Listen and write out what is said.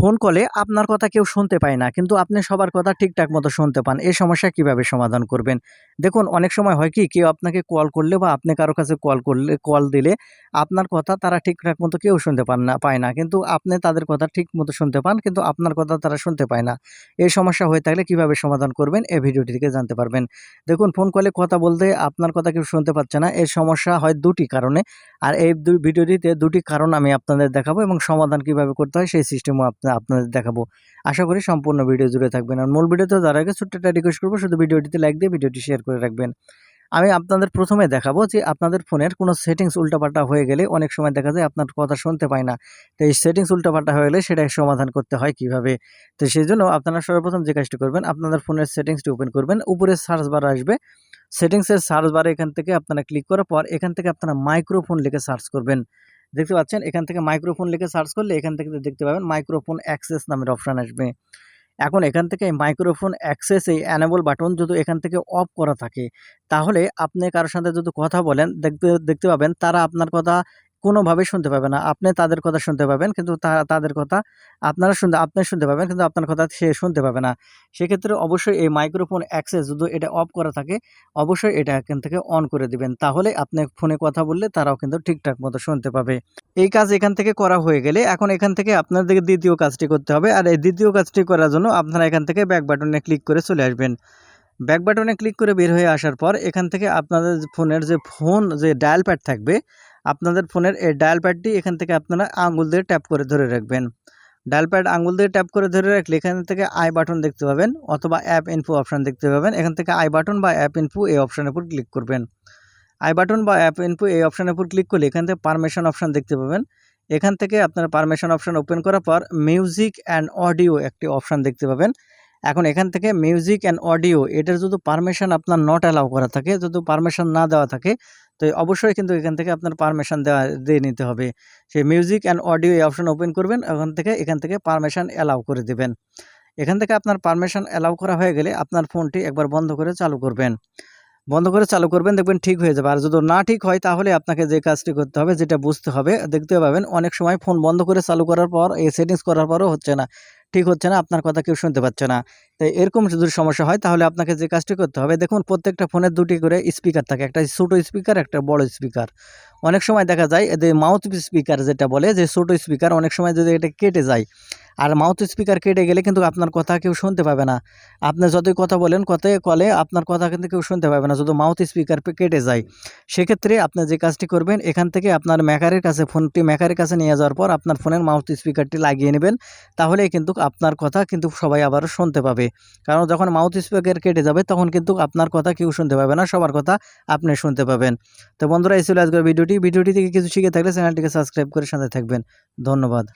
Phone কলে আপনার কথা কেউ শুনতে পায় না, কিন্তু আপনি সবার কথা ঠিকঠাক মতো শুনতে পান। এই সমস্যা কীভাবে সমাধান করবেন? দেখুন, অনেক সময় হয় কি, কেউ আপনাকে কল করলে বা আপনি কারও কাছে কল করলে, কল দিলে আপনার কথা তারা ঠিকঠাক মতো কেউ শুনতে পান না, পায় না। কিন্তু আপনি তাদের কথা ঠিক মতো শুনতে পান, কিন্তু আপনার কথা তারা শুনতে পায় না। এই সমস্যা হয়ে থাকলে কীভাবে সমাধান করবেন? এই ভিডিওটি থেকে জানতে পারবেন। দেখুন, ফোন কলে কথা বলতে আপনার কথা কেউ শুনতে পাচ্ছে না। এর সমস্যা হয় দুটি কারণে। আর এই ভিডিওটিতে দুটি কারণ আমি আপনাদের দেখাবো এবং সমাধান কীভাবে করতে হয় সেই সিস্টেমও আপনা- আপনাদের দেখাবো। আশা করি সম্পূর্ণ ভিডিও জুড়ে থাকবেন। আর মূল ভিডিওতে যারা আগে ছোট্ট একটা রিকোয়েস্ট করব, শুধু ভিডিওটিতে লাইক দিয়ে ভিডিওটি শেয়ার করে রাখবেন। আমি আপনাদের প্রথমে দেখাবো যে আপনাদের ফোনের কোনো সেটিংস উল্টাপাল্টা হয়ে গেলে অনেক সময় দেখা যায় আপনার কথা শুনতে পায় না। তো এই সেটিংস উল্টাপাল্টা হয়ে গেলে সেটা সমাধান করতে হয় কীভাবে? তো সেই জন্য আপনারা সর্বপ্রথম যে কাজটি করবেন, আপনাদের ফোনের সেটিংসটি ওপেন করবেন। উপরে সার্চ বার আসবে। সেটিংসের সার্চ বারে এখান থেকে আপনারা ক্লিক করার পর এখান থেকে আপনারা মাইক্রোফোন লিখে সার্চ করবেন। দেখতে পাচ্ছেন, এখান থেকে মাইক্রোফোন লিখে সার্চ করলে এখান থেকে দেখতে পাবেন মাইক্রোফোন অ্যাক্সেস নামের অপশান আসবে। এখন এখান থেকে মাইক্রোফোন অ্যাক্সেস এই অ্যানেবল বাটন যদি এখান থেকে অফ করা থাকে, তাহলে আপনি কারোর সাথে যদি কথা বলেন, দেখতে দেখতে পাবেন তারা আপনার কথা কোনোভাবে শুনতে পাবে না। আপনি তাদের কথা শুনতে পাবেন, কিন্তু তাদের কথা আপনারা শুনতে, আপনি শুনতে পাবেন, কিন্তু আপনার কথা সে শুনতে পাবে না। সেক্ষেত্রে অবশ্যই এই মাইক্রোফোন অ্যাক্সেস যদি এটা অফ করা থাকে, অবশ্যই এটা এখান থেকে অন করে দিবেন। তাহলে আপনি ফোনে কথা বললে তারাও কিন্তু ঠিকঠাক মতো শুনতে পাবে। এই কাজ এখান থেকে করা হয়ে গেলে এখন এখান থেকে আপনাদের দ্বিতীয় কাজটি করতে হবে, আর এই দ্বিতীয় কাজটি করার জন্য আপনারা এখান থেকে ব্যাক বাটনে ক্লিক করে চলে আসবেন। ব্যাক বাটনে ক্লিক করে বের হয়ে আসার পর এখান থেকে আপনাদের ফোনের যে ফোন যে ডায়াল প্যাড থাকবে আপনাদের ফোনের এই ডায়াল প্যাডটি এখান থেকে আপনারা আঙুল দিয়ে ট্যাপ করে ধরে রাখবেন। ডায়াল প্যাড আঙুল দিয়ে ট্যাপ করে ধরে রাখলে এখান থেকে আই বাটন দেখতে পাবেন অথবা অ্যাপ ইনফো অপশান দেখতে পাবেন। এখান থেকে আই বাটন বা অ্যাপ ইনফো এই অপশানের উপর ক্লিক করবেন। আই বাটন বা অ্যাপ ইনফো এই অপশানের উপর ক্লিক করলে এখান থেকে পারমিশন অপশান দেখতে পাবেন। এখান থেকে আপনারা পারমিশন অপশান ওপেন করার পর মিউজিক অ্যান্ড অডিও একটি অপশান দেখতে পাবেন। এখন এখান থেকে মিউজিক অ্যান্ড অডিও এটার যদি পারমিশন আপনার নট অ্যালাউ করা থাকে, যদি পারমিশন না দেওয়া থাকে, তো অবশ্যই কিন্তু এখান থেকে আপনার পারমিশন দেওয়া, দিয়ে নিতে হবে। সেই মিউজিক অ্যান্ড অডিও এই অপশন ওপেন করবেন, ওখান থেকে, এখান থেকে পারমিশন অ্যালাউ করে দেবেন। এখান থেকে আপনার পারমিশন অ্যালাউ করা হয়ে গেলে আপনার ফোনটি একবার বন্ধ করে চালু করবেন। বন্ধ করে চালু করবেন, দেখবেন ঠিক হয়ে যাবে। আর যদি না ঠিক হয়, তাহলে আপনাকে যে কাজটি করতে হবে, যেটা বুঝতে হবে, দেখতে পাবেন অনেক সময় ফোন বন্ধ করে চালু করার পর, এই সেটিংস করার পরও হচ্ছে না। ঠিক হচ্ছে না, আপনার কথা কেউ শুনতে পাচ্ছে না। তাই এরকম যদি সমস্যা হয়, তাহলে আপনাকে যে কাজটি করতে হবে, দেখুন প্রত্যেকটা ফোনের দুটি করে স্পিকার থাকে, একটা ছোটো স্পিকার, একটা বড় স্পিকার। অনেক সময় দেখা যায়, এদের মাউথ স্পিকার যেটা বলে, যে ছোটো স্পিকার, অনেক সময় যদি এটা কেটে যায় আর মাউথ স্পিকার কেটে গেলে কিন্তু আপনার কথা কেউ শুনতে পাবে না। আপনি যতই কথা বলেন কথায় কলে আপনার কথা কিন্তু কেউ শুনতে পাবে না, যদি মাউথ স্পিকার কেটে যায়। সেক্ষেত্রে আপনি যে কাজটি করবেন, এখান থেকে আপনার মেকারের কাছে, ফোনটি মেকারের কাছে নিয়ে যাওয়ার পর আপনার ফোনের মাউথ স্পিকারটি লাগিয়ে নেবেন, তাহলে কিন্তু আপনার কথা কিন্তু সবাই আবার শুনতে পাবে। কারণ যখন মাউথ স্পিকার কেটে যাবে, তখন কিন্তু আপনার কথা কেউ শুনতে পাবে না, সবার কথা আপনি শুনতে পাবেন। তো বন্ধুরা, এই ছিল আজকের ভিডিওটি। ভিডিওটি থেকে কিছু শিখে থাকলে চ্যানেলটিকে সাবস্ক্রাইব করে সাথে থাকবেন। ধন্যবাদ।